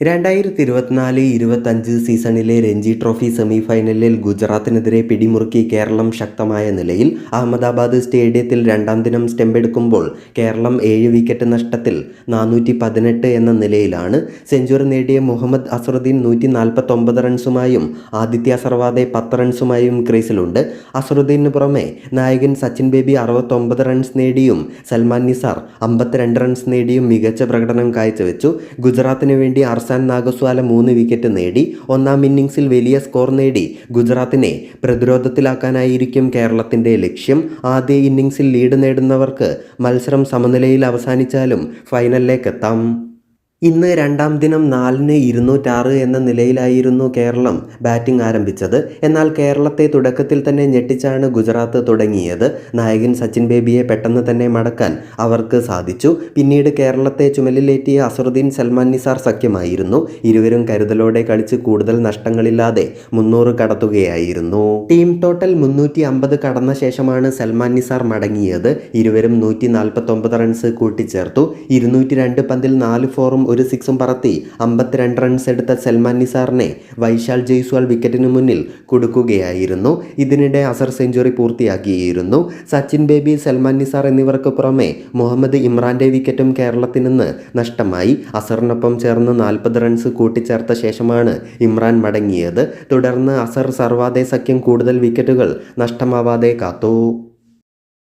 രണ്ടായിരത്തി ഇരുപത്തിനാല് ഇരുപത്തഞ്ച് സീസണിലെ രഞ്ജി ട്രോഫി സെമിഫൈനലിൽ ഗുജറാത്തിനെതിരെ പിടിമുറുക്കി കേരളം ശക്തമായ നിലയിൽ അഹമ്മദാബാദ് സ്റ്റേഡിയത്തിൽ രണ്ടാം ദിനം സ്റ്റെമ്പെടുക്കുമ്പോൾ കേരളം ഏഴ് വിക്കറ്റ് നഷ്ടത്തിൽ നാനൂറ്റി പതിനെട്ട് എന്ന നിലയിലാണ്. സെഞ്ചുറി നേടിയ മുഹമ്മദ് അസറുദ്ദീൻ നൂറ്റി നാൽപ്പത്തൊമ്പത് റൺസുമായും ആദിത്യ സർവാദെ പത്ത് റൺസുമായും ക്രീസിലുണ്ട്. അസറുദ്ദീനു പുറമെ നായകൻ സച്ചിൻ ബേബി അറുപത്തൊമ്പത് റൺസ് നേടിയും സൽമാൻ നിസാർ അമ്പത്തിരണ്ട് റൺസ് നേടിയും മികച്ച പ്രകടനം കാഴ്ചവെച്ചു. ഗുജറാത്തിന് വേണ്ടി അർസാൻ നാഗസ്വാല മൂന്ന് വിക്കറ്റ് നേടി ഒന്നാം ഇന്നിംഗ്സിൽ വലിയ സ്കോർ നേടി. ഗുജറാത്തിനെ പ്രതിരോധത്തിലാക്കാനായിരിക്കും കേരളത്തിന്റെ ലക്ഷ്യം. ആദ്യ ഇന്നിംഗ്സിൽ ലീഡ് നേടുന്നവർക്ക് മത്സരം സമനിലയിൽ അവസാനിച്ചാലും ഫൈനലിലേക്കെത്താം. ഇന്ന് രണ്ടാം ദിനം നാലിന് ഇരുന്നൂറ്റാറ് എന്ന നിലയിലായിരുന്നു കേരളം ബാറ്റിംഗ് ആരംഭിച്ചത്. എന്നാൽ കേരളത്തെ തുടക്കത്തിൽ തന്നെ ഞെട്ടിച്ചാണ് ഗുജറാത്ത് തുടങ്ങിയത്. നായകൻ സച്ചിൻ ബേബിയെ പെട്ടെന്ന് തന്നെ മടക്കാൻ അവർക്ക് സാധിച്ചു. പിന്നീട് കേരളത്തെ ചുമലിലേറ്റിയ അസറുദ്ദീൻ സൽമാൻ നിസാർ സഖ്യമായിരുന്നു. ഇരുവരും കരുതലോടെ കളിച്ച് കൂടുതൽ നഷ്ടങ്ങളില്ലാതെ മുന്നൂറ് കടത്തുകയായിരുന്നു. ടീം ടോട്ടൽ മുന്നൂറ്റി അമ്പത് കടന്ന ശേഷമാണ് സൽമാൻ നിസാർ മടങ്ങിയത്. ഇരുവരും നൂറ്റി നാൽപ്പത്തൊമ്പത് റൺസ് കൂട്ടിച്ചേർത്തു. ഇരുന്നൂറ്റി രണ്ട് പന്തിൽ നാല് ഫോറും ഒരു സിക്സും പറത്തി അമ്പത്തിരണ്ട് റൺസ് എടുത്ത സൽമാൻ നിസാറിനെ വൈശാൽ ജയ്സ്വാൾ വിക്കറ്റിന് മുന്നിൽ കൊടുക്കുകയായിരുന്നു. ഇതിനിടെ അസർ സെഞ്ചുറി പൂർത്തിയാക്കിയിരുന്നു. സച്ചിൻ ബേബി സൽമാൻ നിസാർ എന്നിവർക്ക് പുറമെ മുഹമ്മദ് ഇമ്രാന്റെ വിക്കറ്റും കേരളത്തിൽ നിന്ന് നഷ്ടമായി. അസറിനൊപ്പം ചേർന്ന് നാൽപ്പത് റൺസ് കൂട്ടിച്ചേർത്ത ശേഷമാണ് ഇമ്രാൻ മടങ്ങിയത്. തുടർന്ന് അസർ സർവാതെ സഖ്യം കൂടുതൽ വിക്കറ്റുകൾ നഷ്ടമാവാതെ കാത്തു.